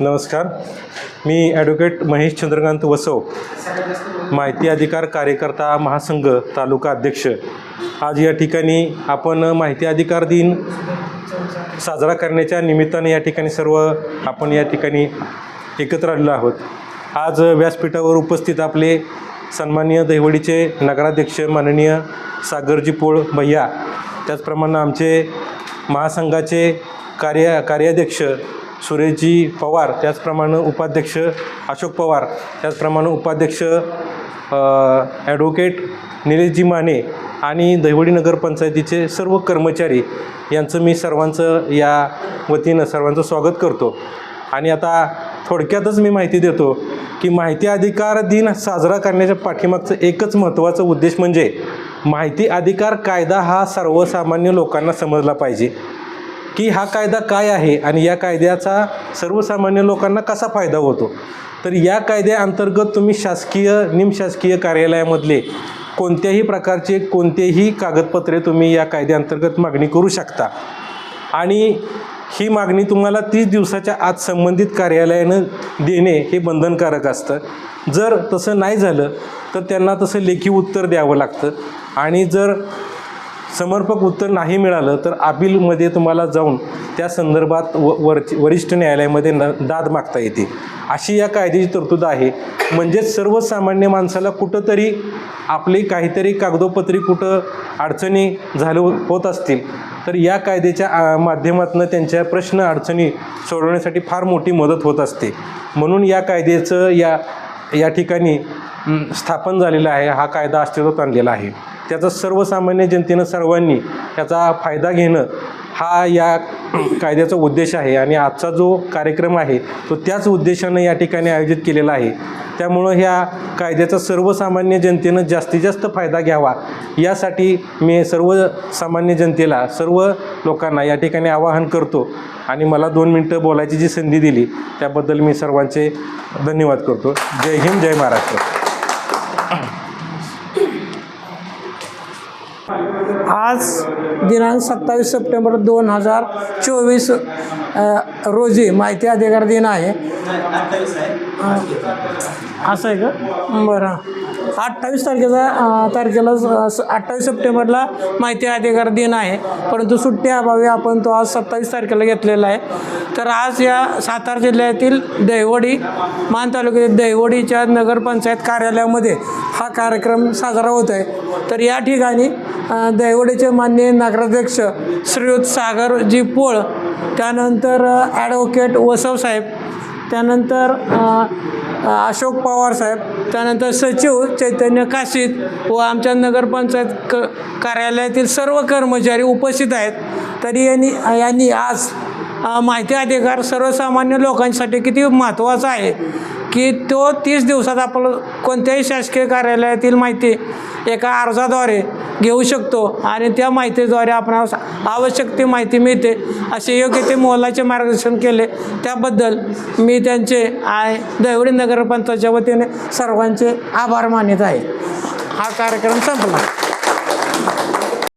नमस्कार. मी ॲडव्होकेट महेश चंद्रकांत वसव माहिती अधिकार कार्यकर्ता महासंघ तालुका अध्यक्ष. आज या ठिकाणी आपण माहिती अधिकार दिन साजरा करण्याच्या निमित्ताने या ठिकाणी सर्व आपण या ठिकाणी एकत्र आलेलो आहोत. आज व्यासपीठावर उपस्थित आपले सन्माननीय दैवडीचे नगराध्यक्ष माननीय सागरजी पोळ भैया त्याचप्रमाणे आमचे महासंघाचे कार्य कार्याध्यक्ष सुरेशजी पवार त्याचप्रमाणे उपाध्यक्ष अशोक पवार त्याचप्रमाणे उपाध्यक्ष ॲडव्होकेट निलेशजी माने आणि दहिवडी नगरपंचायतीचे सर्व कर्मचारी यांचं मी सर्वांचं या वतीनं सर्वांचं स्वागत करतो. आणि आता थोडक्यातच मी माहिती देतो की माहिती अधिकार दिन साजरा करण्याच्या पाठीमागचं एकच महत्त्वाचं उद्देश म्हणजे माहिती अधिकार कायदा हा सर्वसामान्य लोकांना समजला पाहिजे. की हा कायदा काय आहे आणि या कायद्याचा सर्वसामान्य लोकांना कसा फायदा होतो? तर या कायद्याअंतर्गत तुम्ही शासकीय निमशासकीय कार्यालयामधले कोणत्याही प्रकारचे कोणतेही कागदपत्रे तुम्ही या कायद्याअंतर्गत मागणी करू शकता. आणि ही मागणी तुम्हाला तीस दिवसाच्या आत संबंधित कार्यालयानं देणे हे बंधनकारक असतं. जर तसं नाही झालं तर त्यांना तसं लेखी उत्तर द्यावं लागतं. आणि जर समर्पक उत्तर नाही मिळालं तर अपीलमध्ये तुम्हाला जाऊन त्या संदर्भात व वर वरिष्ठ न्यायालयामध्ये न दाद मागता येते. अशी या कायद्याची तरतूद आहे. म्हणजेच सर्वसामान्य माणसाला कुठंतरी आपली काहीतरी कागदोपत्री कुठं अडचणी झालो होत असतील तर या कायद्याच्या माध्यमातून त्यांच्या प्रश्न अडचणी सोडवण्यासाठी फार मोठी मदत होत असते. म्हणून या कायद्याचं या या ठिकाणी स्थापन झालेला आहे. हा कायदा अस्तित्वात आणलेला आहे. त्याचा सर्वसामान्य जनतेनं सर्वांनी त्याचा फायदा घेणं हा या कायद्याचा उद्देश आहे. आणि आजचा जो कार्यक्रम आहे तो त्याच उद्देशानं या ठिकाणी आयोजित केलेला आहे. त्यामुळं ह्या कायद्याचा सर्वसामान्य जनतेनं जास्तीत जास्त फायदा घ्यावा. यासाठी मी सर्वसामान्य जनतेला सर्व लोकांना या ठिकाणी आवाहन करतो. आणि मला दोन मिनटं बोलायची जी संधी दिली त्याबद्दल मी सर्वांचे धन्यवाद करतो. जय हिंद जय महाराष्ट्र. आज दिनांक सत्तावीस सप्टेंबर दोन हजार चोवीस रोजी माहिती अधिकार दिन आहे. असं आहे का? बरं. अठ्ठावीस तारखेचा तारखेला अठ्ठावीस सप्टेंबरला माहिती अधिकार दिन आहे. परंतु सुट्ट्या अभावी आपण तो आज सत्तावीस तारखेला घेतलेला आहे. तर आज या सातारा जिल्ह्यातील दहिवडी मान तालुक्यातील दहिवडीच्या नगरपंचायत कार्यालयामध्ये हा कार्यक्रम साजरा होत आहे तर या ठिकाणी दैवडीचे दहिवडीचे माननीय नगराध्यक्ष श्रीयुत सागरजी पोळ त्यानंतर ॲडव्होकेट वसव साहेब त्यानंतर अशोक पवार साहेब त्यानंतर सचिव चैतन्य काशीद व आमच्या नगरपंचायत क कार्यालयातील सर्व कर्मचारी उपस्थित आहेत. तरी यांनी यांनी आज माहिती अधिकार सर्वसामान्य लोकांसाठी किती महत्त्वाचा आहे की तो तीस दिवसात आपण कोणत्याही शासकीय कार्यालयातील माहिती एका अर्जाद्वारे घेऊ शकतो. आणि त्या माहितीद्वारे आपण आवश्यक ती माहिती मिळते. असे योग्य ते मोलाचे मार्गदर्शन केले. त्याबद्दल मी त्यांचे आय दैवडी नगरपंचायतच्या वतीने सर्वांचे आभार मानित आहे. हा कार्यक्रम संपला.